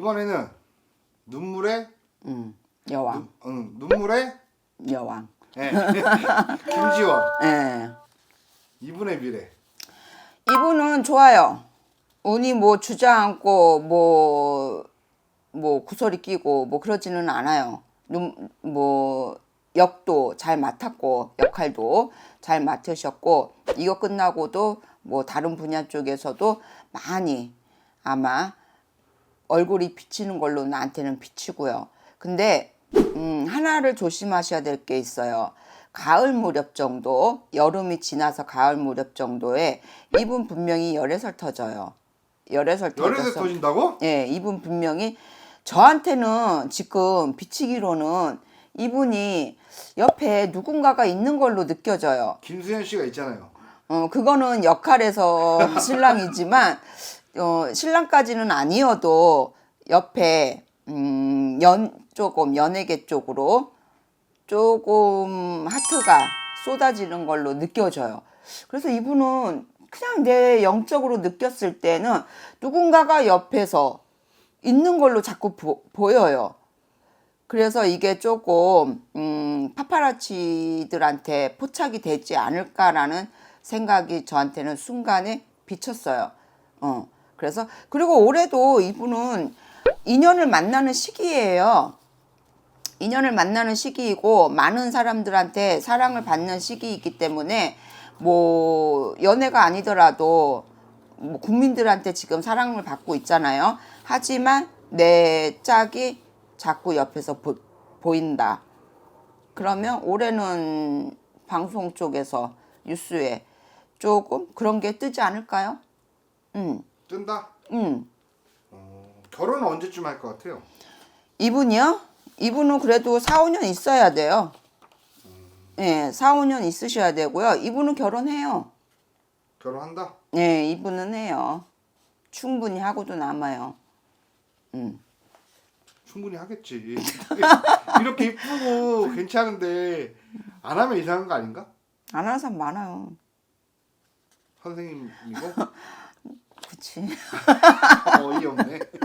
이번에는 눈물의 음, 여왕, 응, 눈물의 여왕. 예. 김지원 예. 이분의 미래. 이분은 좋아요. 운이 뭐 주저앉고 뭐, 뭐 구설이 끼고 뭐 그러지는 않아요. 눈, 뭐 역도 잘 맡았고 역할도 잘 맡으셨고 이거 끝나고도 뭐 다른 분야 쪽에서도 많이 아마 얼굴이 비치는 걸로 나한테는 비치고요. 근데 음, 하나를 조심하셔야 될 게 있어요. 가을 무렵 정도, 여름이 지나서 가을 무렵 정도에 이분 분명히 열애설 터져요. 열애설 열애서 터져서 터진다고? 예, 이분 분명히 저한테는 지금 비치기로는 이분이 옆에 누군가가 있는 걸로 느껴져요. 김수현 씨가 있잖아요. 어, 그거는 역할에서 신랑이지만, 어, 신랑까지는 아니어도 옆에, 음, 연, 조금, 연예계 쪽으로 조금 하트가 쏟아지는 걸로 느껴져요. 그래서 이분은 그냥 내 영적으로 느꼈을 때는 누군가가 옆에서 있는 걸로 자꾸 보, 보여요. 그래서 이게 조금 음, 파파라치들한테 포착이 되지 않을까라는 생각이 저한테는 순간에 비쳤어요. 어. 그래서 그리고 올해도 이분은 인연을 만나는 시기예요. 인연을 만나는 시기이고 많은 사람들한테 사랑을 받는 시기이기 때문에 뭐 연애가 아니더라도 뭐 국민들한테 지금 사랑을 받고 있잖아요. 하지만 내 짝이 자꾸 옆에서 보, 보인다. 그러면 올해는 방송 쪽에서 뉴스에 조금 그런 게 뜨지 않을까요? 음, 뜬다. 음. 어, 결혼은 언제쯤 할 것 같아요? 이분이요? 이분은 그래도 4, 5년 있어야 돼요. 예, 4, 5년 있으셔야 되고요. 이분은 결혼해요. 결혼한다. 예, 이분은 해요. 충분히 하고도 남아요. 음. 충분히 하겠지. 이렇게 이쁘고 괜찮은데 안 하면 이상한 거 아닌가? 안 하는 사람 많아요. 선생님이고 그치. 어이없네.